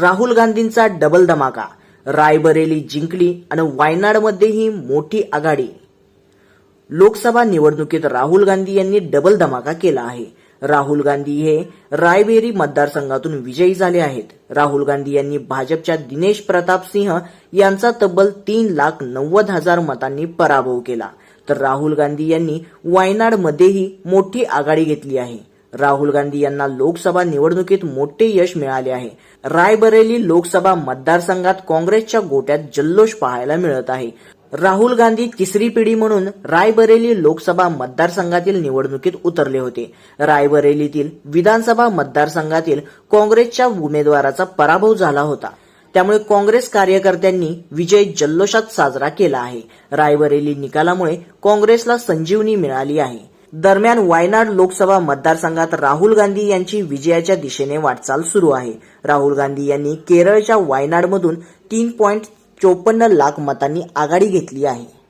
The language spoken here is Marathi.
राहुल गांधींचा डबल धमाका. रायबरेली जिंकली आणि वायनाडमध्येही मोठी आघाडी. लोकसभा निवडणुकीत राहुल गांधी यांनी डबल धमाका केला आहे. राहुल गांधी हे रायबेरी मतदारसंघातून विजयी झाले आहेत. राहुल गांधी यांनी भाजपच्या दिनेश प्रताप सिंह यांचा तब्बल तीन लाख नव्वद हजार मतांनी पराभव केला. तर राहुल गांधी यांनी वायनाडमध्येही मोठी आघाडी घेतली आहे. राहुल गांधी यांना लोकसभा निवडणुकीत मोठे यश मिळाले आहे. रायबरेली लोकसभा मतदारसंघात काँग्रेसच्या गोट्यात जल्लोष पाहायला मिळत आहे. राहुल गांधी तिसरी पिढी म्हणून रायबरेली लोकसभा मतदारसंघातील निवडणुकीत उतरले होते. रायबरेलीतील विधानसभा मतदारसंघातील काँग्रेसच्या उमेदवाराचा पराभव झाला होता. त्यामुळे काँग्रेस कार्यकर्त्यांनी विजय जल्लोषात साजरा केला आहे. रायबरेली निकालामुळे काँग्रेसला संजीवनी मिळाली आहे. दरम्यान वायनाड लोकसभा मतदारसंघात राहुल गांधी यांची विजयाच्या दिशेने वाटचाल सुरू आहे. राहुल गांधी यांनी केरळच्या वायनाडमधून तीन पॉईंट चोपन्न लाख मतांनी आघाडी घेतली आहे.